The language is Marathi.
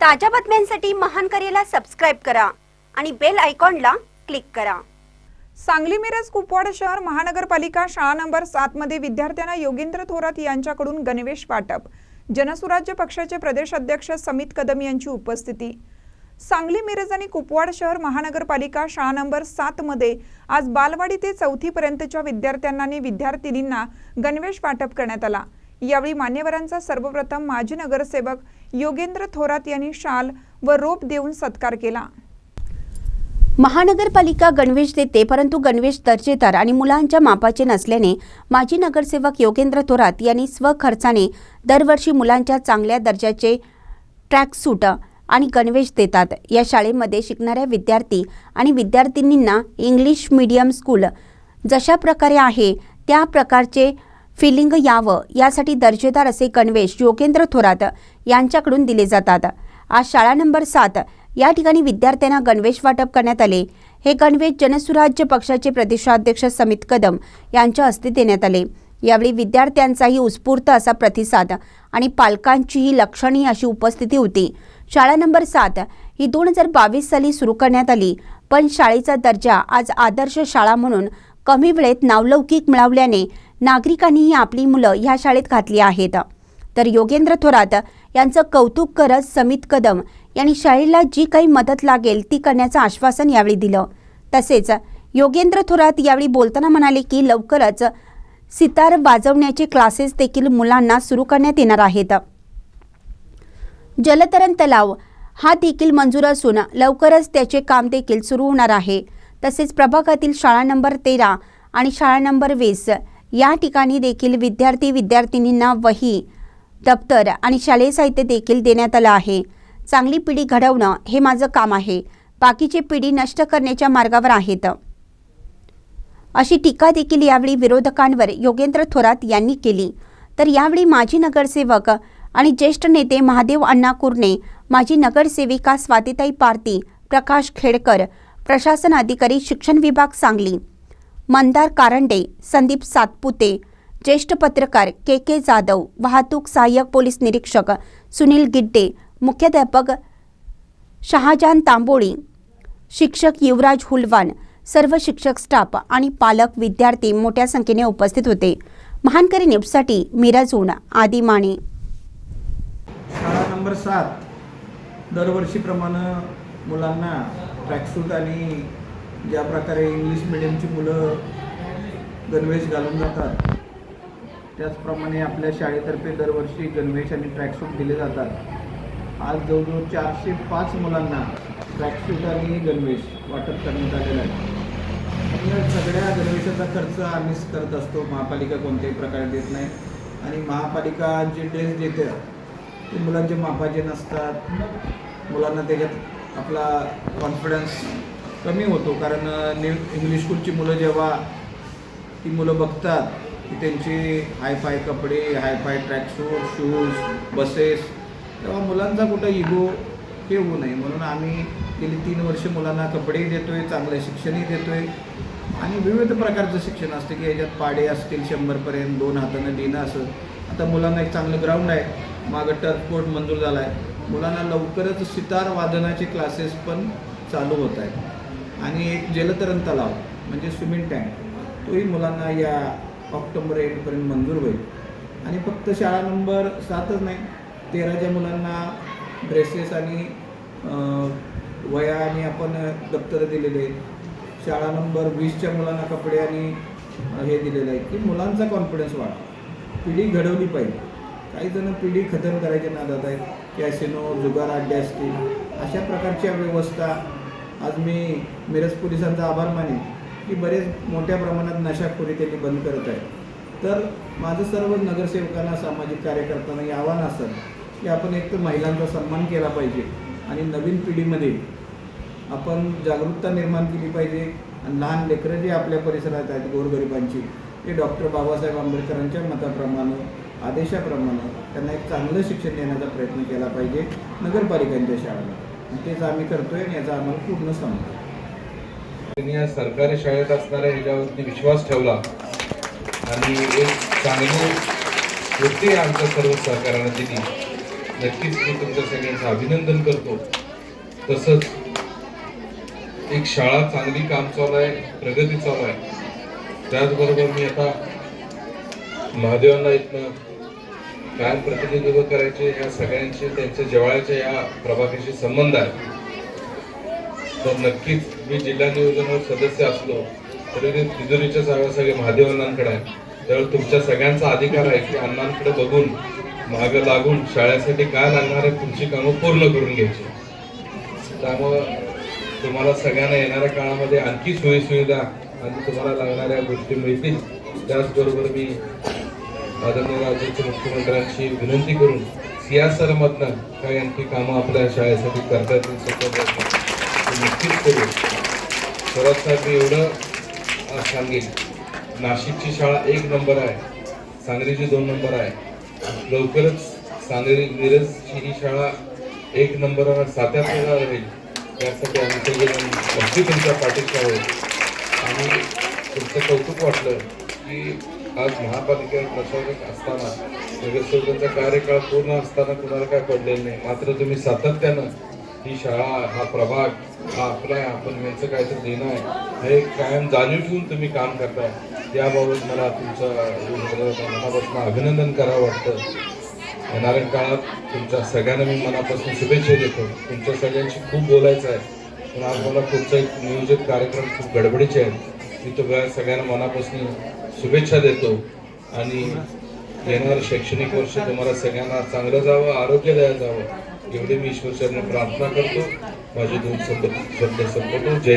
ताज्या बातम्यांसाठी महान करेला सबस्क्राईब करा आणि बेल आयकॉनला क्लिक करा. सांगली मिरज कुपवाड शहर महानगरपालिका शाळा नंबर सात मध्ये विद्यार्थ्यांना योगेंद्र थोरात यांच्याकडून गणवेश वाटप. जनसुराज्य पक्षाचे प्रदेश अध्यक्ष समित कदम यांची उपस्थिती. सांगली मिरज आणि कुपवाड शहर महानगरपालिका शाळा नंबर सात मध्ये आज बालवाडी ते चौथी पर्यंतच्या विद्यार्थ्यांना आणि विद्यार्थिनींना गणवेश वाटप करण्यात आला. यावेळी मान्यवरांचा सर्वप्रथम माजी नगरसेवक योगेंद्र थोरात यांनी शाल व रोप देऊन सत्कार केला. महानगरपालिका गणवेश देते परंतु गणवेश दर्जेदार आणि मुलांच्या मापाचे नसल्याने माजी नगरसेवक योगेंद्र थोरात यांनी स्वखर्चाने दरवर्षी मुलांच्या चांगल्या दर्जाचे ट्रॅकसूट आणि गणवेश देतात. या शाळेमध्ये शिकणाऱ्या विद्यार्थी आणि विद्यार्थिनींना इंग्लिश मीडियम स्कूल जशा प्रकारे आहे त्या प्रकारचे फिलिंग यावं यासाठी दर्जेदार असे गणवेश योगेंद्र थोरात यांच्याकडून दिले जातात. आज शाळा नंबर सात या ठिकाणी विद्यार्थ्यांना गणवेश वाटप करण्यात आले. हे गणवेश जनसुराज्य पक्षाचे प्रदेशाध्यक्ष समित कदम यांच्या हस्ते देण्यात आले. यावेळी विद्यार्थ्यांचाही उत्स्फूर्त असा प्रतिसाद आणि पालकांचीही लक्षणीय अशी उपस्थिती होती. शाळा नंबर सात ही दोन हजार बावीस साली सुरू करण्यात आली पण शाळेचा दर्जा आज आदर्श शाळा म्हणून कमी वेळेत नावलौकिक मिळवल्याने नागरिकांनीही आपली मुलं ह्या शाळेत घातली आहेत. तर योगेंद्र थोरात यांचं कौतुक करत समित कदम यांनी शाळेला जी काही मदत लागेल ती करण्याचं आश्वासन यावेळी दिलं. तसेच योगेंद्र थोरात यावेळी बोलताना म्हणाले की लवकरच सितार वाजवण्याचे क्लासेस देखील मुलांना सुरू करण्यात येणार आहेत. जलतरण तलाव हा देखील मंजूर असून लवकरच त्याचे काम देखील सुरू होणार आहे. तसेच प्रभागातील शाळा नंबर तेरा आणि शाळा नंबर वीस या ठिकाणी देखील विद्यार्थी विद्यार्थिनींना वही दप्तर आणि शालेय साहित्य देखील देण्यात आलं आहे. चांगली पिढी घडवणं हे माझं काम आहे. बाकीची पिढी नष्ट करण्याच्या मार्गावर आहेत. अशी टीका देखील यावेळी विरोधकांवर योगेंद्र थोरात यांनी केली. तर यावेळी माजी नगरसेवक आणि ज्येष्ठ नेते महादेव अण्णा कुर्णे माजी नगरसेविका स्वातिताई पारती प्रकाश खेडकर प्रशासन अधिकारी शिक्षण विभाग सांगली मंदार कारंडे संदीप सातपुते ज्येष्ठ पत्रकार के के जाधव वाहतूक सहाय्यक पोलीस निरीक्षक सुनील गिड्डे मुख्याध्यापक शहाजान तांबोळी शिक्षक युवराज हुलवान सर्व शिक्षक स्टाफ आणि पालक विद्यार्थी मोठ्या संख्येने उपस्थित होते. महानकरी न्यूजसाठी मिरजून आदी माने. शाळा नंबर सात. दरवर्षीप्रमाणे मुलांना ट्रॅकसूट आणि ज्या प्रकारे इंग्लिश मिडियमची मुलं गणवेश घालून जातात त्याचप्रमाणे आपल्या शाळेतर्फे दरवर्षी गणवेश आणि ट्रॅकसूट दिले जातात. आज जवळजवळ चारशे पाच मुलांना ट्रॅकसूट आणि गणवेश वाटप करण्यात आलेलं आहे. आपल्या सगळ्या गणवेशाचा खर्च आम्हीच करत असतो. महापालिका कोणत्याही प्रकारे देत नाही. आणि महापालिका जे ड्रेस देते ते मुलांचे मापाचे नसतात. मुलांना त्याच्यात आपला कॉन्फिडन्स कमी होतो. कारण न्यू इंग्लिश स्कूलची मुलं जेव्हा ती मुलं बघतात की त्यांचे हायफाय कपडे हायफाय ट्रॅकसूट शूज बसेस तेव्हा मुलांचा कुठं इगो हे होऊ नये. म्हणून आम्ही गेली तीन वर्ष मुलांना कपडेही देतो आहे चांगलं शिक्षणही देतो आहे आणि विविध प्रकारचं शिक्षण असतं की याच्यात पाडे असतील शंभरपर्यंत दोन हातानं लिहिणं असं. आता मुलांना एक चांगलं ग्राउंड आहे. मागं टर्फ कोर्ट मंजूर झाला आहे मुलांना लवकरच सितार वादनाचे क्लासेस पण चालू होत आहेत. आणि एक जलतरण तलाव म्हणजे स्विमिंग टँक तोही मुलांना या ऑक्टोबर एंडपर्यंत मंजूर होईल. आणि फक्त शाळा नंबर सातच नाही तेराच्या मुलांना ड्रेसेस आणि वया आणि आपण दप्तरं दिलेले आहेत. शाळा नंबर वीसच्या मुलांना कपडे आणि हे दिलेलं आहे की मुलांचा कॉन्फिडन्स वाढ. पिढी घडवली पाहिजे. काही जण पिढी खतम करायच्या नादात आहेत. कॅसिनो जुगार अड्डे असतील. अशा प्रकारच्या व्यवस्था आज मी मिरज पोलिसांचा आभार मानेन. की बरेच मोठ्या प्रमाणात नशाखोरी त्यांनी बंद करत आहेत. तर माझं सर्व नगरसेवकांना सामाजिक कार्यकर्त्यांना हे आव्हान असतं की आपण एक तर महिलांचा सन्मान केला पाहिजे आणि नवीन पिढीमध्ये आपण जागरूकता निर्माण केली पाहिजे. आणि लहान लेकरं जे आपल्या परिसरात आहेत गोरगरिबांची ते डॉक्टर बाबासाहेब आंबेडकरांच्या मताप्रमाणे आदेशाप्रमाणे त्यांना एक चांगलं शिक्षण देण्याचा प्रयत्न केला पाहिजे नगरपालिकांच्या शाळेला. तेच आम्ही करतोय आणि याचा आम्हाला पूर्ण समजतो त्यांनी या सरकारी शाळेत असणाऱ्या ह्याच्यावरती विश्वास ठेवला. आणि एक चांगली वृत्ती आमच्या सर्व सहकार्यानं दिली नक्कीच मी तुमच्या सगळ्यांचं अभिनंदन करतो. तसंच एक शाळा चांगली काम चालू आहे प्रगती चालू आहे. त्याचबरोबर मी आता महादेवांना इथनं कायम प्रतिनिधित्व करायचे या सगळ्यांचे त्यांच्या जवळच्या या प्रभागाशी संबंध आहे. तर नक्कीच मी जिल्हा नियोजनावर सदस्य असलो तरी ते तिजोरीच्या सगळ्या सगळे महादेव अण्णांकडे आहे. त्यावेळी तुमच्या सगळ्यांचा अधिकार आहे की अण्णांकडे बघून मागं लागून शाळेसाठी काय लागणार आहे तुमची कामं पूर्ण करून घ्यायची. त्यामुळं तुम्हाला सगळ्यांना येणाऱ्या काळामध्ये आणखी सोयीसुविधा आणि तुम्हाला लागणाऱ्या गोष्टी मिळतील. त्याचबरोबर मी आदरणीय राज्याच्या मुख्यमंत्र्यांची विनंती करून सियासरमधनं काही आणखी कामं आपल्या शाळेसाठी करता येतील नक्कीच करू सर्वात साहेब एवढं सांगेल सांगेन. नाशिकची शाळा एक नंबर आहे. सांगलीची दोन नंबर आहे. लवकरच सांगली मिरजची ही शाळा एक नंबरवर सात्यात राहील. यासाठी आम्ही सगळेजण नक्की तुमच्या पाठीशी आहोत. आणि तुमचं कौतुक वाटलं की आज महापालिकेवर प्रशासक असताना नगरसेवकांचा कार्यकाळ पूर्ण असताना कुणाला काय पडलेलं नाही. मात्र तुम्ही सातत्यानं ही शाळा हा प्रभाग हा आपला आहे. आपण यांचं काहीतरी देणं आहे. हे कायम जाणीव ठेवून तुम्ही काम करताय. याबाबत मला तुमचं मनापासून अभिनंदन करावं वाटतं. येणाऱ्या काळात तुमच्या सगळ्यांना मी मनापासून शुभेच्छा देतो. तुमच्या सगळ्यांशी खूप बोलायचं आहे. पण आज मला पुढचा एक नियोजित कार्यक्रम खूप गडबडीचे आहेत. मी तुम्हाला सगळ्यांना मनापासून शुभेच्छा देतो. आणि येणारं शैक्षणिक वर्ष तुम्हाला सगळ्यांना चांगलं जावं आरोग्यदायक जावं. एवढे मी ईश्वरचरणी प्रार्थना करतो. माझे दोन शब्द शब्द संपवतो जय